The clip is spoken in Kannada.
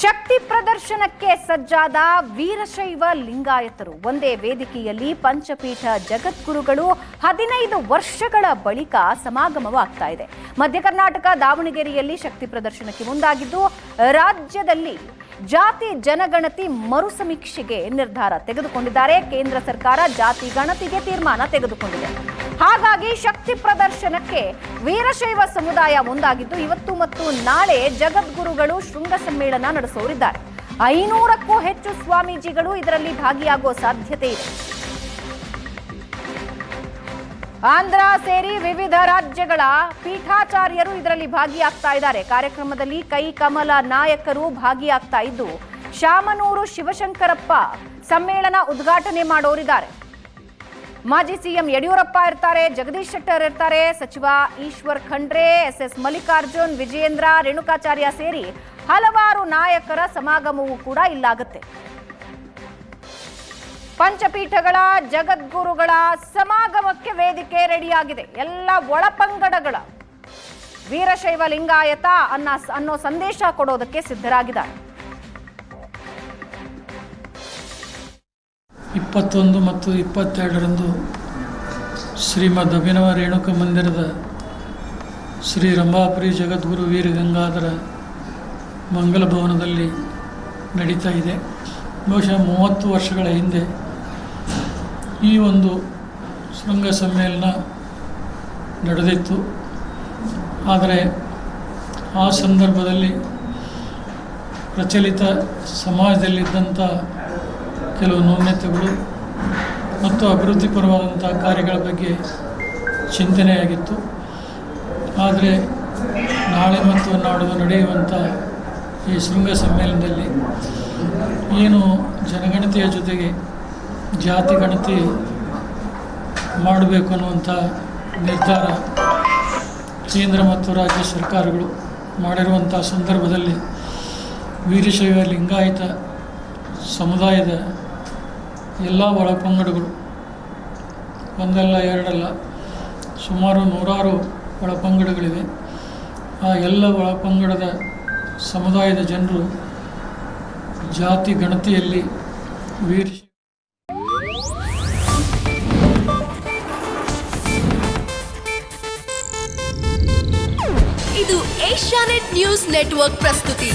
ಶಕ್ತಿ ಪ್ರದರ್ಶನಕ್ಕೆ ಸಜ್ಜಾದ ವೀರಶೈವ ಲಿಂಗಾಯತರು. ಒಂದೇ ವೇದಿಕೆಯಲ್ಲಿ ಪಂಚಪೀಠ ಜಗದ್ಗುರುಗಳು ಹದಿನೈದು ವರ್ಷಗಳ ಬಳಿಕ ಸಮಾಗಮವಾಗ್ತಾ ಇದೆ. ಮಧ್ಯ ಕರ್ನಾಟಕ ದಾವಣಗೆರೆಯಲ್ಲಿ ಶಕ್ತಿ ಪ್ರದರ್ಶನಕ್ಕೆ ಮುಂದಾಗಿದ್ದು, ರಾಜ್ಯದಲ್ಲಿ ಜಾತಿ ಜನಗಣತಿ ಮರು ಸಮೀಕ್ಷೆಗೆ ನಿರ್ಧಾರ ತೆಗೆದುಕೊಂಡಿದ್ದಾರೆ. ಕೇಂದ್ರ ಸರ್ಕಾರ ಜಾತಿ ಗಣತಿಗೆ ತೀರ್ಮಾನ ತೆಗೆದುಕೊಂಡಿದೆ. ಹಾಗಾಗಿ ಶಕ್ತಿ ಪ್ರದರ್ಶನಕ್ಕೆ ವೀರಶೈವ ಸಮುದಾಯ ಮುಂದಾಗಿದ್ದು, ಇವತ್ತು ಮತ್ತು ನಾಳೆ ಜಗದ್ಗುರುಗಳು ಶೃಂಗ ಸಮ್ಮೇಳನ ನಡೆಸೋರಿದ್ದಾರೆ. ಐನೂರಕ್ಕೂ ಹೆಚ್ಚು ಸ್ವಾಮೀಜಿಗಳು ಇದರಲ್ಲಿ ಭಾಗಿಯಾಗುವ ಸಾಧ್ಯತೆ ಇದೆ. ಆಂಧ್ರ ಸೇರಿ ವಿವಿಧ ರಾಜ್ಯಗಳ ಪೀಠಾಚಾರ್ಯರು ಇದರಲ್ಲಿ ಭಾಗಿಯಾಗ್ತಾ ಇದ್ದಾರೆ. ಕಾರ್ಯಕ್ರಮದಲ್ಲಿ ಕೈ ಕಮಲ ನಾಯಕರು ಭಾಗಿಯಾಗ್ತಾ ಇದ್ದು, ಶಾಮನೂರು ಶಿವಶಂಕರಪ್ಪ ಸಮ್ಮೇಳನ ಉದ್ಘಾಟನೆ ಮಾಡೋರಿದ್ದಾರೆ. ಮಾಜಿ ಸಿಎಂ ಯಡಿಯೂರಪ್ಪ ಇರ್ತಾರೆ, ಜಗದೀಶ್ ಶೆಟ್ಟರ್ ಇರ್ತಾರೆ, ಸಚಿವ ಈಶ್ವರ್ ಖಂಡ್ರೆ ಎಸ್ ಎಸ್ ಮಲ್ಲಿಕಾರ್ಜುನ್, ವಿಜಯೇಂದ್ರ, ರೇಣುಕಾಚಾರ್ಯ ಸೇರಿ ಹಲವಾರು ನಾಯಕರ ಸಮಾಗಮವೂ ಕೂಡ ಇಲ್ಲಾಗುತ್ತೆ. ಪಂಚಪೀಠಗಳ, ಜಗದ್ಗುರುಗಳ ಸಮಾಗಮಕ್ಕೆ ವೇದಿಕೆ ರೆಡಿಯಾಗಿದೆ. ಎಲ್ಲ ಒಳಪಂಗಡಗಳ ವೀರಶೈವ ಲಿಂಗಾಯತ ಅನ್ನ, ಅನ್ನೋ ಸಂದೇಶ ಕೊಡೋದಕ್ಕೆ ಸಿದ್ಧರಾಗಿದ್ದಾರೆ. ಇಪ್ಪತ್ತೊಂದು ಮತ್ತು ಇಪ್ಪತ್ತೆರಡರಂದು ಶ್ರೀಮದ್ ಅಭಿನವ ರೇಣುಕ ಮಂದಿರದ ಶ್ರೀ ರಂಭಾಪುರಿ ಜಗದ್ಗುರು ವೀರ ಗಂಗಾಧರ ಮಂಗಲ ಭವನದಲ್ಲಿ ನಡೀತಾ ಇದೆ. ಬಹುಶಃ ಮೂವತ್ತು ವರ್ಷಗಳ ಹಿಂದೆ ಈ ಒಂದು ಶೃಂಗ ಸಮ್ಮೇಳನ ನಡೆದಿತ್ತು. ಆದರೆ ಆ ಸಂದರ್ಭದಲ್ಲಿ ಪ್ರಚಲಿತ ಸಮಾಜದಲ್ಲಿದ್ದಂಥ ಕೆಲವು ನ್ಯೂನ್ಯತೆಗಳು ಮತ್ತು ಅಭಿವೃದ್ಧಿಪರವಾದಂಥ ಕಾರ್ಯಗಳ ಬಗ್ಗೆ ಚಿಂತನೆಯಾಗಿತ್ತು. ಆದರೆ ನಾಳೆ ಮತ್ತು ನಾಡು ನಡೆಯುವಂಥ ಈ ಶೃಂಗ ಸಮ್ಮೇಳನದಲ್ಲಿ ಏನು ಜನಗಣತಿಯ ಜೊತೆಗೆ ಜಾತಿ ಗಣತಿ ಮಾಡಬೇಕು ಅನ್ನುವಂಥ ನಿರ್ಧಾರ ಕೇಂದ್ರ ಮತ್ತು ರಾಜ್ಯ ಸರ್ಕಾರಗಳು ಮಾಡಿರುವಂಥ ಸಂದರ್ಭದಲ್ಲಿ ವೀರಶೈವ ಲಿಂಗಾಯತ ಸಮುದಾಯದ ಎಲ್ಲ ಒಳಪಂಗಡಗಳು ಒಂದಲ್ಲ ಎರಡಲ್ಲ, ಸುಮಾರು ನೂರಾರು ಒಳಪಂಗಡಗಳಿವೆ ಆ ಎಲ್ಲ ಒಳಪಂಗಡದ ಸಮುದಾಯದ ಜನರು ಜಾತಿ ಗಣತಿಯಲ್ಲಿ ವೀರ ಇದು ಏಷ್ಯಾನೆಟ್ ನ್ಯೂಸ್ ನೆಟ್ವರ್ಕ್ ಪ್ರಸ್ತುತಿ.